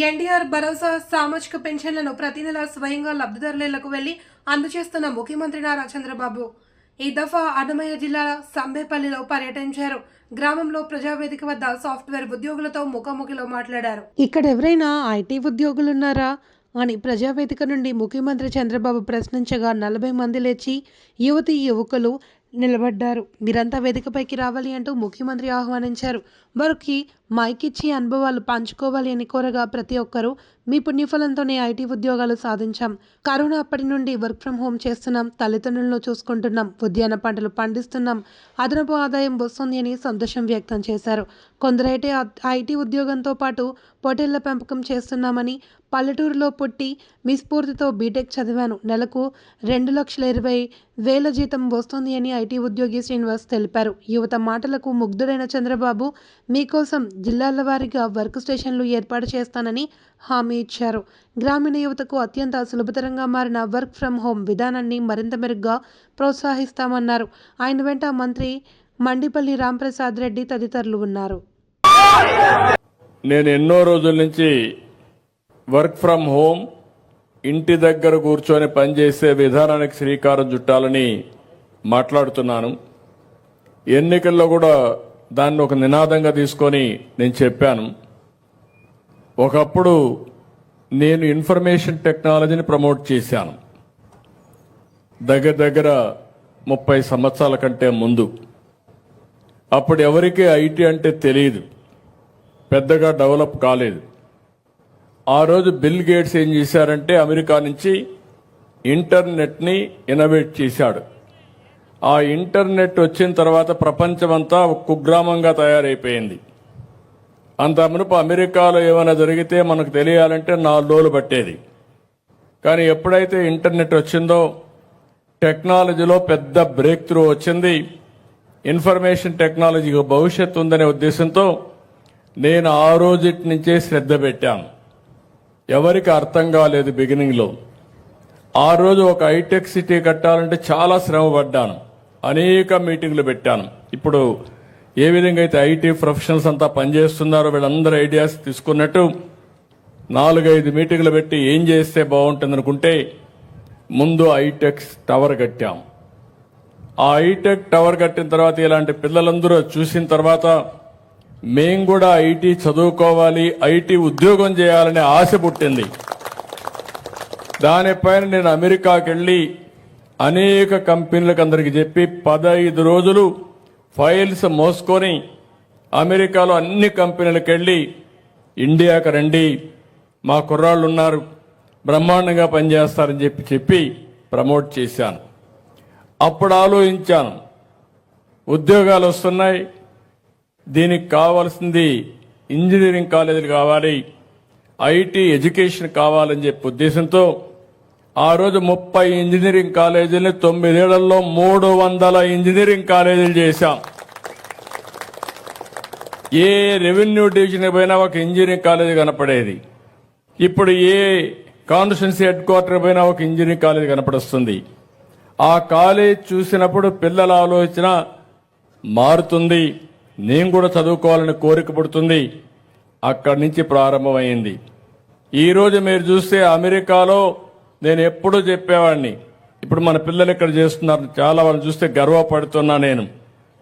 NDR భరోసా సామాజిక పెన్షన్లను ప్రతి నెల స్వయంగా లబ్ధిదారులకు వెళ్ళి అందజేస్తున్న ముఖ్యమంత్రి నారా చంద్రబాబు. ఈ దఫా అన్నమయ్య జిల్లా సంబేపల్లిలో పర్యటించారు. గ్రామంలో ప్రజావేదిక వద్ద సాఫ్ట్వేర్ ఉద్యోగులతో ముఖాముఖిలో మాట్లాడారు. ఇక్కడ ఎవరైనా ఐటీ ఉద్యోగులున్నారా? అని ప్రజావేదిక నుండి ముఖ్యమంత్రి చంద్రబాబు ప్రశ్నించగా నలభై మంది లేచి యువతి యువకులు నిలబడ్డారు. మీరంతా వేదికపైకి రావాలి అంటూ ముఖ్యమంత్రి ఆహ్వానించారు. వారికి మైక్ ఇచ్చి అనుభవాలు పంచుకోవాలి అని కోరగా ప్రతి ఒక్కరూ మీ పుణ్యఫలంతోనే ఐటీ ఉద్యోగాలు సాధించాం. కరోనా అప్పటి నుండి వర్క్ ఫ్రం హోమ్ చేస్తున్నాం. తల్లిదండ్రులను చూసుకుంటున్నాం. ఉద్యాన పంటలు పండిస్తున్నాం. అదనపు ఆదాయం వస్తుంది అని సంతోషం వ్యక్తం చేశారు. కొందరైతే ఐటీ ఉద్యోగంతో పాటు పొటేళ్ళ పెంపకం చేస్తున్నామని పల్లెటూరులో పుట్టి మీ స్ఫూర్తితో బీటెక్ చదివాను. నెలకు రెండు లక్షల ఇరవై వేల జీతం వస్తుంది అని ఐటీ ఉద్యోగి శ్రీనివాస్ తెలిపారు. యువత మాటలకు ముగ్ధుడైన చంద్రబాబు మీకోసం జిల్లాల వారీగా వర్క్ స్టేషన్లు ఏర్పాటు చేస్తానని హామీ ఇచ్చారు. గ్రామీణ యువతకు అత్యంత సులభతరంగా మారిన వర్క్ ఫ్రం హోం విధానాన్ని మరింత మెరుగ్గా ప్రోత్సహిస్తామన్నారు. ఆయన వెంట మంత్రి మండిపల్లి రాంప్రసాద్ రెడ్డి తదితరులు ఉన్నారు. నేను ఎన్నో రోజుల నుంచి వర్క్ ఫ్రం హోమ్ ఇంటి దగ్గర కూర్చొని పనిచేసే విధానానికి శ్రీకారం చుట్టాలని మాట్లాడుతున్నాను. ఎన్నికల్లో కూడా దాన్ని ఒక నినాదంగా తీసుకొని నేను చెప్పాను. ఒకప్పుడు నేను ఇన్ఫర్మేషన్ టెక్నాలజీని ప్రమోట్ చేశాను. దగ్గర దగ్గర ముప్పై సంవత్సరాల కంటే ముందు. అప్పుడు ఎవరికి ఐటీ అంటే తెలియదు. పెద్దగా డెవలప్ కాలేదు. ఆ రోజు బిల్ గేట్స్ ఏం చేశారంటే అమెరికా నుంచి ఇంటర్నెట్ని ఇన్నోవేట్ చేశాడు. ఆ ఇంటర్నెట్ వచ్చిన తర్వాత ప్రపంచమంతా ఒక కుగ్రామంగా తయారైపోయింది. అంత మునుపు అమెరికాలో ఏమైనా జరిగితే మనకు తెలియాలంటే నాలుగు రోజులు పట్టేది. కానీ ఎప్పుడైతే ఇంటర్నెట్ వచ్చిందో టెక్నాలజీలో పెద్ద బ్రేక్ త్రూ వచ్చింది. ఇన్ఫర్మేషన్ టెక్నాలజీకి భవిష్యత్తు ఉందనే ఉద్దేశంతో నేను ఆ రోజుటి నుంచే శ్రద్ధ పెట్టాను. ఎవరికి అర్థం కాలేదు బిగినింగ్లో ఆ రోజు ఒక హైటెక్ సిటీ కట్టాలంటే చాలా శ్రమ పడ్డాను అనేక మీటింగ్లు పెట్టాను. ఇప్పుడు ఏ విధంగా అయితే ఐటీ ప్రొఫెషనల్స్ అంతా పనిచేస్తున్నారో వీళ్ళందరూ ఐడియాస్ తీసుకున్నట్టు నాలుగైదు మీటింగ్లు పెట్టి ఏం చేస్తే బాగుంటుంది అనుకుంటే ముందు ఐటెక్స్ టవర్ కట్టాం. ఆ ఐటెక్ టవర్ కట్టిన తర్వాత ఇలాంటి పిల్లలందరూ చూసిన తర్వాత మేం కూడా ఐటీ చదువుకోవాలి ఐటీ ఉద్యోగం చేయాలనే ఆశ పుట్టింది. దానిపైన నేను అమెరికాకి వెళ్ళి అనేక కంపెనీలకు అందరికి చెప్పి పదహైదు రోజులు ఫైల్స్ మోసుకొని అమెరికాలో అన్ని కంపెనీలకు వెళ్ళి ఇండియాకి రండి మా కుర్రాళ్ళు ఉన్నారు బ్రహ్మాండంగా పనిచేస్తారని చెప్పి చెప్పి ప్రమోట్ చేశాను. అప్పుడు ఆలోచించాను ఉద్యోగాలు వస్తున్నాయి దీనికి కావాల్సింది ఇంజనీరింగ్ కాలేజీలు కావాలి ఐటీ ఎడ్యుకేషన్ కావాలని చెప్పి ఉద్దేశంతో ఆ రోజు ముప్పై ఇంజనీరింగ్ కాలేజీని తొమ్మిదేళ్ళలో మూడు వందల ఇంజనీరింగ్ కాలేజీలు చేశాం. ఏ రెవెన్యూ డివిజన్ పోయినా ఒక ఇంజనీరింగ్ కాలేజీ కనపడేది. ఇప్పుడు ఏ కాన్స్టిట్యున్సీ హెడ్ క్వార్టర్ పోయినా ఒక ఇంజనీరింగ్ కాలేజీ కనపడుస్తుంది. ఆ కాలేజ్ చూసినప్పుడు పిల్లల ఆలోచన మారుతుంది. నేను కూడా చదువుకోవాలని కోరిక పుడుతుంది. అక్కడి నుంచి ప్రారంభమైంది. ఈ రోజు మీరు చూస్తే అమెరికాలో నేను ఎప్పుడూ చెప్పేవాడిని. ఇప్పుడు మన పిల్లలు ఇక్కడ చేస్తున్నారు. చాలా వాళ్ళు చూస్తే గర్వపడుతున్నా నేను.